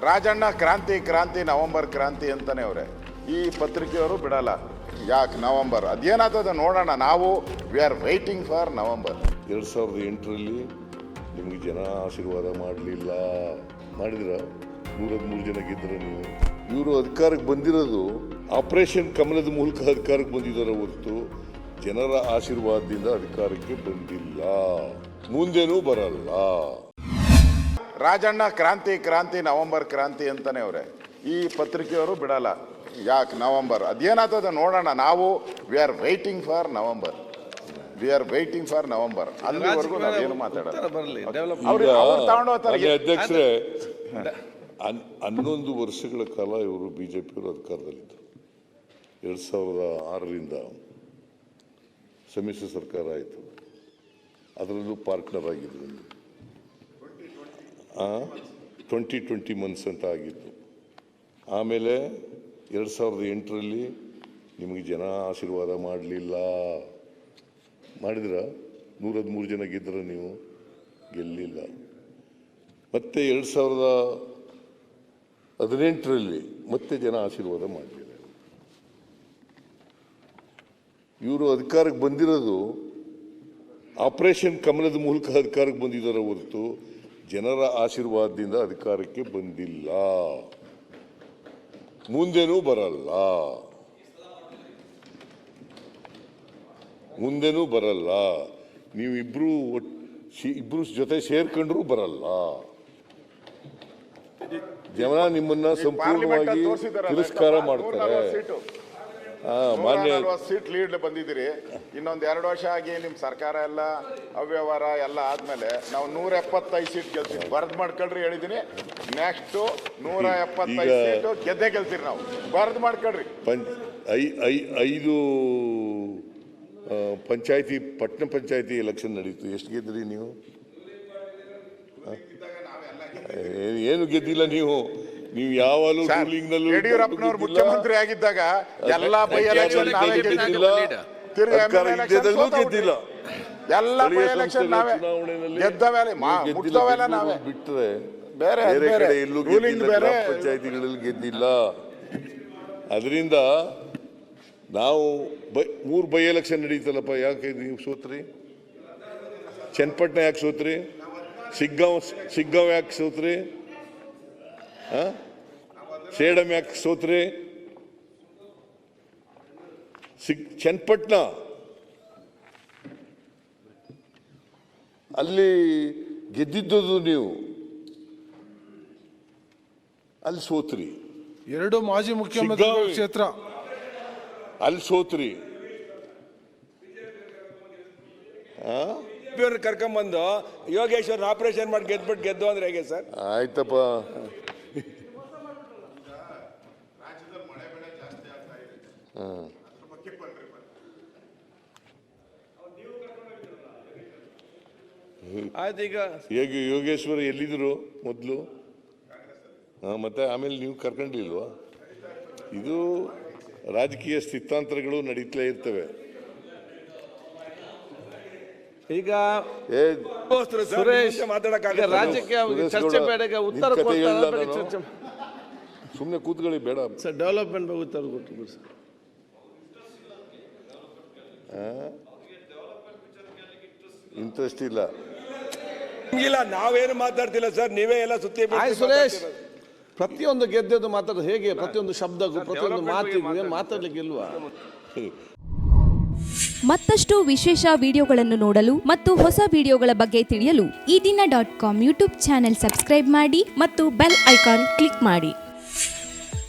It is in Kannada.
ರಾಜಣ್ಣ ಕ್ರಾಂತಿ ಕ್ರಾಂತಿ, ನವೆಂಬರ್ ಕ್ರಾಂತಿ ಅಂತಾನೆ ಅವರೇ. ಈ ಪತ್ರಿಕೆಯವರು ಬಿಡಲ್ಲ. ಯಾಕೆ ನವೆಂಬರ್? ಅದೇನಾಗ್ತದೆ ನೋಡೋಣ ನಾವು. We are waiting for November. ಎರಡು ಸಾವಿರದ ಎಂಟರಲ್ಲಿ ನಿಮಗೆ ಜನ ಆಶೀರ್ವಾದ ಮಾಡಲಿಲ್ಲ. ಮಾಡಿದ್ರ? ನೂರ ಮೂರು ಜನ ಗೆದ್ದರು ನೀವು? ಇವರು ಅಧಿಕಾರಕ್ಕೆ ಬಂದಿರೋದು ಆಪರೇಷನ್ ಕಮಲದ ಮೂಲಕ ಅಧಿಕಾರಕ್ಕೆ ಬಂದಿದ್ದಾರೆ ಹೊರತು ಜನರ ಆಶೀರ್ವಾದದಿಂದ ಅಧಿಕಾರಕ್ಕೆ ಬಂದಿಲ್ಲ. ಮುಂದೇನೂ ಬರಲ್ಲ. ರಾಜಣ್ಣ ಕ್ರಾಂತಿ ಕ್ರಾಂತಿ ನವೆಂಬರ್ ಕ್ರಾಂತಿ ಅಂತಾನೆ ಅವರೇ. ಈ ಪತ್ರಿಕೆಯವರು ಬಿಡಲ್ಲ. ಯಾಕೆ ನವೆಂಬರ್? ಅದೇನಾಗ್ತದೆ ನೋಡೋಣ ನಾವು. We are waiting for November. We are waiting for November. ಅಲ್ಲಿವರೆಗೂ ನಾವೇನು ಮಾನ್ಯ ಅಧ್ಯಕ್ಷರೇ ಹನ್- ಹನ್ನೊಂದು ವರ್ಷಗಳ ಕಾಲ ಇವರು ಬಿ ಜೆ ಪಿಯವರು ಅಧಿಕಾರದಲ್ಲಿದ್ದರು. ಎರಡು ಸಾವಿರದ ಆರರಿಂದ ಸಮ್ಮಿಶ್ರ ಸರ್ಕಾರ ಆಯಿತು. ಅದರಲ್ಲೂ ಪಾರ್ಟ್ನರ್ ಆಗಿದ್ರು ಟ್ವೆಂಟಿ ಟ್ವೆಂಟಿ ಮಂತ್ಸ್ ಅಂತ ಆಗಿತ್ತು. ಆಮೇಲೆ ಎರಡು ಸಾವಿರದ ಎಂಟರಲ್ಲಿ ನಿಮಗೆ ಜನ ಆಶೀರ್ವಾದ ಮಾಡಲಿಲ್ಲ. ಮಾಡಿದ್ರ? ನೂರ ಹದಿಮೂರು ಜನ ಗೆದ್ದರೆ ನೀವು ಗೆಲ್ಲಿಲ್ಲ. ಮತ್ತೆ ಎರಡು ಸಾವಿರದ ಹದಿನೆಂಟರಲ್ಲಿ ಮತ್ತೆ ಜನ ಆಶೀರ್ವಾದ ಮಾಡಲಿಲ್ಲ. ಇವರು ಅಧಿಕಾರಕ್ಕೆ ಬಂದಿರೋದು ಆಪರೇಷನ್ ಕಮಲದ ಮೂಲಕ ಅಧಿಕಾರಕ್ಕೆ ಬಂದಿದ್ದಾರೆ ಹೊರತು ಜನರ ಆಶೀರ್ವಾದದಿಂದ ಅಧಿಕಾರಕ್ಕೆ ಬಂದಿಲ್ಲ. ಮುಂದೆನೂ ಬರಲ್ಲ. ಮುಂದೆನೂ ಬರಲ್ಲ. ನೀವು ಇಬ್ರು ಜೊತೆ ಸೇರ್ಕೊಂಡ್ರೂ ಬರಲ್ಲ. ಜನ ನಿಮ್ಮನ್ನ ಸಂಪೂರ್ಣವಾಗಿ ತಿರಸ್ಕಾರ ಮಾಡ್ತಾರೆ. ಮಾನ್ಯ ಸೀಟ್ ಲೀಡ್ ಬಂದಿದ್ದೀರಿ. ಇನ್ನೊಂದು ಎರಡು ವರ್ಷ ಆಗಿ ನಿಮ್ಮ ಸರ್ಕಾರ ಎಲ್ಲ ಅವ್ಯವಹಾರ ಎಲ್ಲ ಆದ್ಮೇಲೆ ನಾವು ನೂರ ಎಪ್ಪತ್ತೈದು ಸೀಟ್ ಗೆಲ್ತೀವಿ. ಬರ್ದು ಮಾಡ್ಕೊಳ್ರಿ ಹೇಳಿದೀನಿ. ನೆಕ್ಸ್ಟ್ ನೂರ ಎಪ್ಪತ್ತೈದು ಈಗ- ಸೀಟು ಗೆದ್ದೇ ಗೆಲ್ತೀರಿ ನಾವು. ಬರ್ದು ಮಾಡ್ಕೊಳ್ರಿ. ಪಂಚ್ ಐ ಐ ಐದು ಆ, ಪಂಚಾಯತಿ ಪಟ್ಟಣ ಪಂಚಾಯತಿ ಎಲೆಕ್ಷನ್ ನಡೀತು. ಎಷ್ಟು ಗೆದ್ರಿ ನೀವು? ಆ? ಏ- ಏನು ಗೆದ್ದಿಲ್ಲ ನೀವು? ನೀವು ಯಾವಾಗಲೂ ರೂಲಿಂಗ್ ನಲ್ಲೂ ಯಡಿಯೂರಪ್ಪನವ್ರು ಮುಖ್ಯಮಂತ್ರಿ ಆಗಿದ್ದಾಗ ಎಲ್ಲಾ ಬೈ ಎಲೆಕ್ಷನ್ ನಾವೇ ಗೆದ್ದಿಲ್ಲ ತಿರ್ಗಿ ಅಧಿಕಾರ MLA election ಇದ್ದಿದ್ದಾಗಲೂ ಸೋತವ್ರಿ. ಗೆದ್ದಿಲ್ಲ. ಎಲ್ಲ ಬೈ ಸ್ಥಳೀಯ ಎಲೆಕ್ಷನ್ ಸಂಸ್ಥೆಗಳ ನಾವೇ ಚುನಾವಣೆಯಲ್ಲಿ ಗೆದ್ದವೆಲ್ಲ ನೀವು ಗೆದ್ದಿಲ್ಲ, ನಾವೇ. ಬಿಟ್ರೆ ಬೇರೆ, ಬೇರೆ ಬೇರೆ. ಕಡೆ ಎಲ್ಲೂ Ruling ಗೆದ್ದಿಲ್ಲ ಬೇರೆ. ಗ್ರಾಮ ಪಂಚಾಯತಿಗಳಲ್ಲಿ ಗೆದ್ದಿಲ್ಲ. ಅದರಿಂದ ನಾವು ಬೈ ಮೂರು ಬೈ ಎಲೆಕ್ಷನ್ ನಡೀತಲ್ಲಪ್ಪ ಯಾಕೆ ನೀವು ಸೋತ್ರಿ? ಚನ್ನಪಟ್ಟಣ ಯಾಕೆ ಸೋತ್ರಿ? ಸಿಗ್ಗಾಂವ್ ಸಿಗ್ಗಾಂವ್ ಯಾಕೆ ಸೋತ್ರಿ? ಸೇಡಂ ಯಾಕೆ ಸೋತ್ರಿ. ಸಿಗ್ ಚನ್ನಪಟ್ಟಣ. ಅಲ್ಲಿ ಗೆದ್ದಿದ್ದದು ನೀವು. ಅಲ್ಲಿ ಸೋತ್ರಿ. ಎರಡು ಮಾಜಿ ಮುಖ್ಯಮಂತ್ರಿ. ಕ್ಷೇತ್ರ. ಅಲ್ಲಿ ಸೋತ್ರಿ. ಕರ್ಕೊಂಬಂದು ಯೋಗೇಶ್ವರ್ ಆಪರೇಷನ್ ಮಾಡಿ ಗೆದ್ಬಿಟ್ಟು ಗೆದ್ದು ಅಂದ್ರೆ ಹೇಗೆ ಸರ್? ಆಯ್ತಪ್ಪ. ಆಯ್ತು ಈಗ ಹೇಗೆ ಯೋಗೇಶ್ವರ ಎಲ್ಲಿದ್ರು ಮೊದಲು? ಮತ್ತೆ ಆಮೇಲೆ ನೀವು ಕರ್ಕೊಂಡಿಲ್ವಾ? ಇದು ರಾಜಕೀಯ ಸ್ಥಿತಾಂತರಗಳು ನಡೀತಲೇ ಇರ್ತವೆ. ಈಗ ಸುರೇಶ್ ಈಗ ಮಾತಾಡಕ್ಕಾಗಲ್ಲ ರಾಜ್ಯಕ್ಕೆ ಅವ್ರಿಗೆ ಚರ್ಚೆ ಬೇಡ ಉತ್ತರ ಸುಮ್ಮನೆ ಕೂತ್ಕೊಳ್ಳಿ ಬೇಡ. ಸರ್ ಡೆವಲಪ್ಮೆಂಟ್ ಬಗ್ಗೆ ಉತ್ತರ ಕೊಟ್ಟು ಸರ್. ಇಂಟ್ರೆಸ್ಟ್ ಇಲ್ಲ. ಇಲ್ಲ ನಾವೇನು ಮಾತಾಡ್ತಿಲ್ಲ ಸರ್ ನೀವೇ ಎಲ್ಲ ಸುತ್ತಿ ಸುರೇಶ್. ಪ್ರತಿಯೊಂದು ಗೆದ್ದದ್ದು ಮಾತಾಡೋದು ಹೇಗೆ? ಪ್ರತಿಯೊಂದು ಶಬ್ದಕ್ಕೂ ಪ್ರತಿಯೊಂದು ಮಾತಿಗೂ ಮಾತಾಡ್ಲಿಕ್ಕೆ ಇಲ್ವಾ ಮತ್ತಷ್ಟು ವಿಶೇಷ ವಿಡಿಯೋಗಳನ್ನು ನೋಡಲು ಮತ್ತು ಹೊಸ ವಿಡಿಯೋಗಳ ಬಗ್ಗೆ ತಿಳಿಯಲು ಈ ದಿನ dot com YouTube channel subscribe ಮಾಡಿ ಮತ್ತು ಬೆಲ್ ಐಕಾನ್ ಕ್ಲಿಕ್ ಮಾಡಿ.